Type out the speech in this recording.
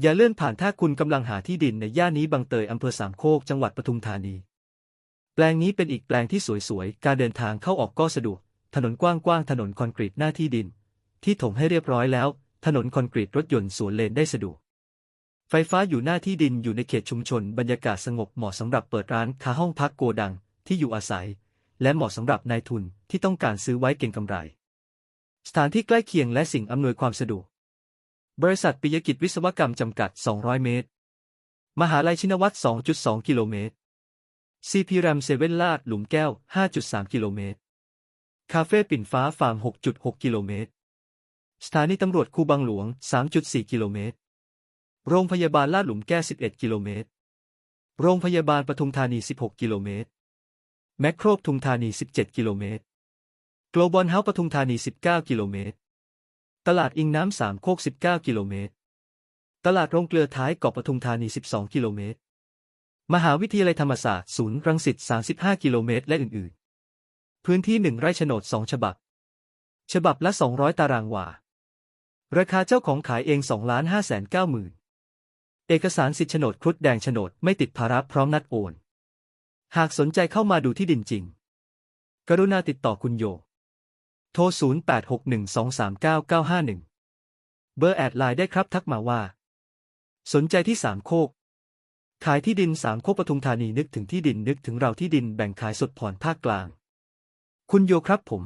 อย่าเลื่อนผ่านถ้าคุณกำลังหาที่ดินในย่านนี้บางเตยอำเภอสามโคกจังหวัดปทุมธานี แปลงนี้เป็นอีกแปลงที่สวยๆ การเดินทางเข้าออกก็สะดวก ถนนกว้างๆ ถนนคอนกรีตหน้าที่ดิน ที่ถมให้เรียบร้อยแล้ว ถนนคอนกรีตรถยนต์สวนเลนได้สะดวก ไฟฟ้าอยู่หน้าที่ดินอยู่ในเขตชุมชน บรรยากาศสงบเหมาะสำหรับเปิดร้านค้าห้องพักโกดังที่อยู่อาศัย และเหมาะสำหรับนายทุนที่ต้องการซื้อไว้เก็งกำไร สถานที่ใกล้เคียงและสิ่งอำนวยความสะดวก บริษัทปิยกิจวิศวกรรมจำกัด 200 เมตร มหาลัยชินวัตร 2.2 กิโลเมตร CP RAM 7ลาด หลุมแก้ว 5.3 กิโลเมตร คาเฟ่ปิ่นฟ้าฟาร์ม 6.6 กิโลเมตร สถานีตำรวจคูบางหลวง 3.4 กิโลเมตร โรงพยาบาลลาดหลุมแก้ว 11 กิโลเมตร โรงพยาบาลปทุมธานี 16 กิโลเมตร แมคโครปทุมธานี 17 กิโลเมตร โกลบอลเฮาส์ปทุมธานี 19 กิโลเมตร ตลาดอิงน้ำสามโคก 19 กิโลเมตร ตลาดโรงเกลือท้ายเกาะปทุมธานี 12 กิโลเมตร มหาวิทยาลัยธรรมศาสตร์ศูนย์รังสิต 35 กิโลเมตร และอื่น ๆ พื้นที่ 1 ไร่โฉนด 2 ฉบับ ฉบับละ 200 ตารางวา ราคาเจ้าของขายเอง2ล้าน5แสน9หมื่นเอกสารสิทธิโฉนดครุฑแดงโฉนดไม่ติดภาระพร้อมนัดโอน หากสนใจเข้ามาดูที่ดินจริง กรุณาติดต่อคุณโย โทร 0861239951 เบอร์แอดไลน์ได้ครับทักมาว่า สนใจที่สามโคก ขายที่ดินสามโคกปทุมธานีนึกถึงที่ดินนึกถึงเราที่ดินแบ่งขายสดผ่อนภาคกลาง คุณโยครับผม